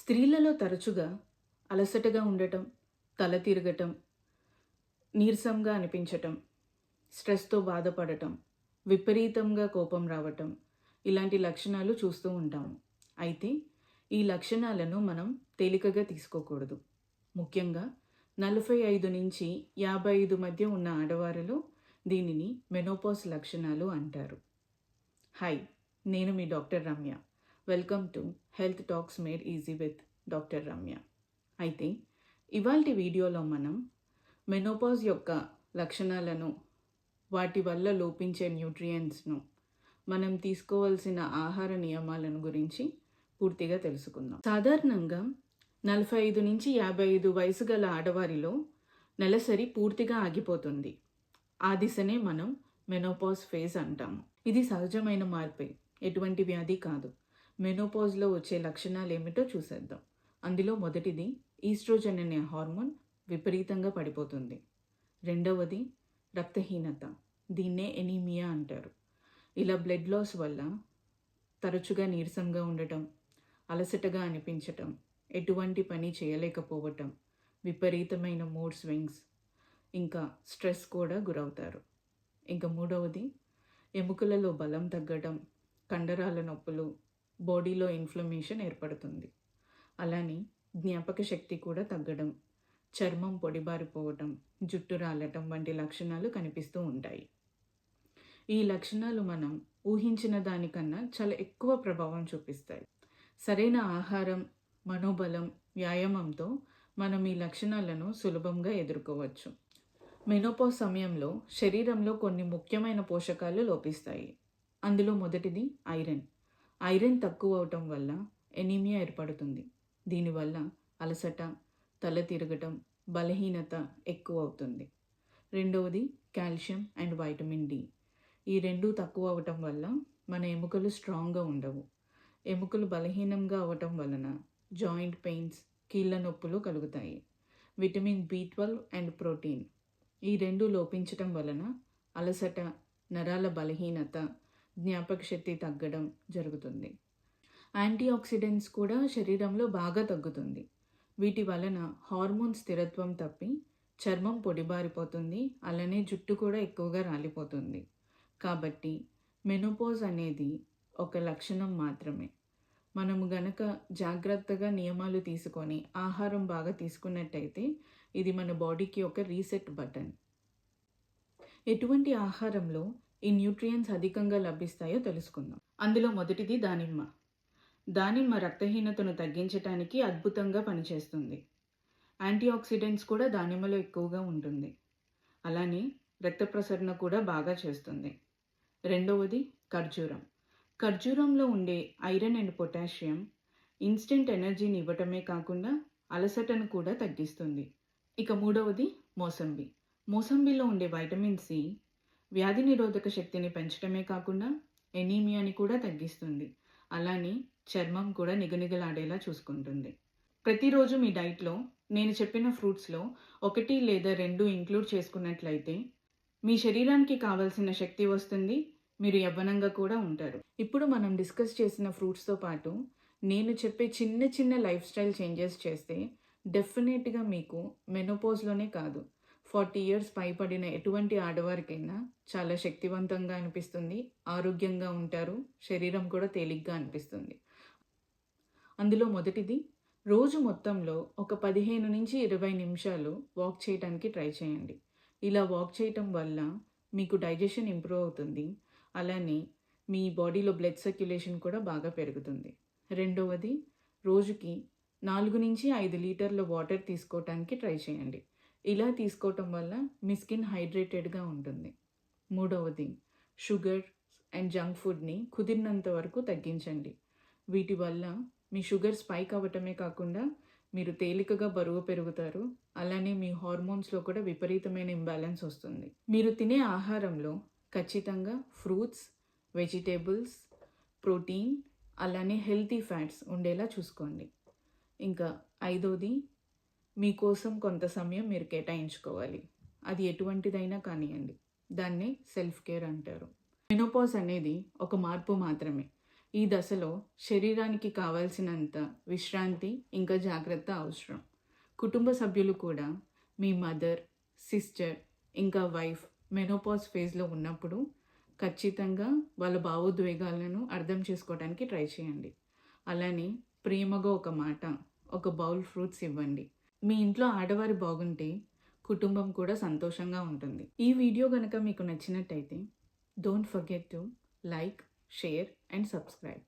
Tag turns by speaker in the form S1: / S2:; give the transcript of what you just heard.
S1: స్త్రీలలో తరచుగా అలసటగా ఉండటం తల తిరగటం నీరసంగా అనిపించటం స్ట్రెస్తో బాధపడటం విపరీతంగా కోపం రావటం ఇలాంటి లక్షణాలు చూస్తూ ఉంటాము. అయితే ఈ లక్షణాలను మనం తేలికగా తీసుకోకూడదు. ముఖ్యంగా నలభై ఐదు నుంచి యాభై ఐదు మధ్య ఉన్న ఆడవారిలో దీనిని మెనోపాస్ లక్షణాలు అంటారు. హాయ్ నేను మీ doctor Ramya. Welcome to health talks made easy with doctor Ramya. అయితే ఇవాల్టి వీడియోలో మనం మెనోపాజ్ యొక్క లక్షణాలను వాటి వల్ల లోపించే న్యూట్రియంట్స్ను మనం తీసుకోవాల్సిన ఆహార నియమాలను గురించి పూర్తిగా తెలుసుకుందాం. సాధారణంగా నలభై ఐదు నుంచి యాభై ఐదు వయసు గల ఆడవారిలో నెలసరి పూర్తిగా ఆగిపోతుంది. ఆ దిశనే మనం మెనోపాజ్ ఫేజ్ అంటాము. ఇది సహజమైన మార్పే. ఎటువంటి వ్యాధి కాదు. మెనోపాజ్లో వచ్చే లక్షణాలు ఏమిటో చూసేద్దాం. అందులో మొదటిది ఈస్ట్రోజన్ అనే హార్మోన్ విపరీతంగా పడిపోతుంది. రెండవది రక్తహీనత. దీన్నే ఎనీమియా అంటారు. ఇలా బ్లడ్ లాస్ వల్ల తరచుగా నీరసంగా ఉండటం అలసటగా అనిపించటం ఎటువంటి పని చేయలేకపోవటం విపరీతమైన మూడ్ స్వింగ్స్ ఇంకా స్ట్రెస్ కూడా గురవుతారు. ఇంకా మూడవది ఎముకలలో బలం తగ్గడం కండరాల నొప్పులు బాడీలో ఇన్ఫ్లమేషన్ ఏర్పడుతుంది. అలానే జ్ఞాపక శక్తి కూడా తగ్గడం చర్మం పొడిబారిపోవటం జుట్టు రాలటం వంటి లక్షణాలు కనిపిస్తూ ఉంటాయి. ఈ లక్షణాలు మనం ఊహించిన దానికన్నా చాలా ఎక్కువ ప్రభావం చూపిస్తాయి. సరైన ఆహారం మనోబలం వ్యాయామంతో మనం ఈ లక్షణాలను సులభంగా ఎదుర్కోవచ్చు. మెనోపో సమయంలో శరీరంలో కొన్ని ముఖ్యమైన పోషకాలు లోపిస్తాయి. అందులో మొదటిది ఐరన్. ఐరన్ తక్కువ అవటం వల్ల ఎనీమియా ఏర్పడుతుంది. దీనివల్ల అలసట తల తిరగటం బలహీనత ఎక్కువ అవుతుంది రెండవది కాల్షియం అండ్ వైటమిన్ డి. ఈ రెండు తక్కువ అవటం వల్ల మన ఎముకలు స్ట్రాంగ్గా ఉండవు. ఎముకలు బలహీనంగా అవటం వలన జాయింట్ పెయిన్స్ కీళ్ళ నొప్పులు కలుగుతాయి. Vitamin B twelve and protein. ఈ రెండు లోపించటం వలన అలసట నరాల బలహీనత జ్ఞాపక శక్తి తగ్గడం జరుగుతుంది. యాంటీ ఆక్సిడెంట్స్ కూడా శరీరంలో బాగా తగ్గుతుంది. వీటి వలన హార్మోన్ స్థిరత్వం తప్పి చర్మం పొడిబారిపోతుంది అలానే జుట్టు కూడా ఎక్కువగా రాలిపోతుంది. కాబట్టి మెనోపోజ్ అనేది ఒక లక్షణం మాత్రమే. మనము గనక జాగ్రత్తగా నియమాలు తీసుకొని ఆహారం బాగా తీసుకున్నట్టయితే ఇది మన బాడీకి ఒక రీసెట్ బటన్. ఎటువంటి ఆహారంలో ఈ న్యూట్రియంట్స్ అధికంగా లభిస్తాయో తెలుసుకుందాం. అందులో మొదటిది దానిమ్మ. దానిమ్మ రక్తహీనతను తగ్గించడానికి అద్భుతంగా పనిచేస్తుంది. యాంటీ ఆక్సిడెంట్స్ కూడా దానిమ్మలో ఎక్కువగా ఉంటుంది. అలానే రక్త ప్రసరణ కూడా బాగా చేస్తుంది. రెండవది ఖర్జూరం. ఖర్జూరంలో ఉండే ఐరన్ అండ్ పొటాషియం ఇన్స్టెంట్ ఎనర్జీని ఇవ్వటమే కాకుండా అలసటను కూడా తగ్గిస్తుంది. ఇక మూడవది మోసంబి. మోసంబిలో ఉండే వైటమిన్ సి వ్యాధి నిరోధక శక్తిని పెంచడమే కాకుండా ఎనీమియాని కూడా తగ్గిస్తుంది. అలానే చర్మం కూడా నిగనిగలాడేలా చూసుకుంటుంది. ప్రతిరోజు మీ డైట్లో నేను చెప్పిన ఫ్రూట్స్లో ఒకటి లేదా రెండు ఇంక్లూడ్ చేసుకున్నట్లయితే మీ శరీరానికి కావలసిన శక్తి వస్తుంది మీరు యవ్వనంగా కూడా ఉంటారు. ఇప్పుడు మనం డిస్కస్ చేసిన ఫ్రూట్స్తో పాటు నేను చెప్పే చిన్న చిన్న లైఫ్ స్టైల్ చేంజెస్ చేస్తే డెఫినెట్గా మీకు మెనోపోజ్లోనే కాదు. ఫార్టీ ఇయర్స్ పైపడిన ఎటువంటి ఆడవారికైనా చాలా శక్తివంతంగా అనిపిస్తుంది. ఆరోగ్యంగా ఉంటారు. శరీరం కూడా తేలిగ్గా అనిపిస్తుంది. అందులో మొదటిది రోజు మొత్తంలో ఒక పదిహేను నుంచి ఇరవై నిమిషాలు వాక్ చేయడానికి ట్రై చేయండి. ఇలా వాక్ చేయటం వల్ల మీకు డైజెషన్ ఇంప్రూవ్ అవుతుంది. అలానే మీ బాడీలో బ్లడ్ సర్క్యులేషన్ కూడా బాగా పెరుగుతుంది. రెండవది రోజుకి నాలుగు నుంచి ఐదు లీటర్ల వాటర్ తీసుకోవటానికి ట్రై చేయండి. ఇలా తీసుకోవటం వల్ల మీ స్కిన్ హైడ్రేటెడ్గా ఉంటుంది. మూడవది షుగర్ అండ్ జంక్ ఫుడ్ని కుదిరినంత వరకు తగ్గించండి. వీటి వల్ల మీ షుగర్ స్పైక్ అవ్వటమే కాకుండా మీరు తేలికగా బరువు పెరుగుతారు. అలానే మీ హార్మోన్స్లో కూడా విపరీతమైన ఇంబ్యాలెన్స్ వస్తుంది. మీరు తినే ఆహారంలో ఖచ్చితంగా ఫ్రూట్స్ వెజిటేబుల్స్ ప్రోటీన్ అలానే హెల్తీ ఫ్యాట్స్ ఉండేలా చూసుకోండి. ఇంకా ఐదోది మీకోసం కొంత సమయం మీరు కేటాయించుకోవాలి. అది ఎటువంటిదైనా కానివ్వండి దాన్ని సెల్ఫ్ కేర్ అంటారు. మెనోపాజ్ అనేది ఒక మార్పు మాత్రమే. ఈ దశలో శరీరానికి కావాల్సినంత విశ్రాంతి ఇంకా జాగ్రత్త అవసరం. కుటుంబ సభ్యులు కూడా మీ మదర్ సిస్టర్ ఇంకా వైఫ్ మెనోపాజ్ ఫేజ్లో ఉన్నప్పుడు ఖచ్చితంగా వాళ్ళ భావోద్వేగాలను అర్థం చేసుకోవడానికి ట్రై చేయండి. అలానే ప్రేమగా ఒక మాట ఒక బౌల్ ఫ్రూట్స్ ఇవ్వండి. మీ ఇంట్లో ఆడవారు బాగుంటే కుటుంబం కూడా సంతోషంగా ఉంటుంది. ఈ వీడియో కనుక మీకు నచ్చినట్టయితే don't forget to like share and subscribe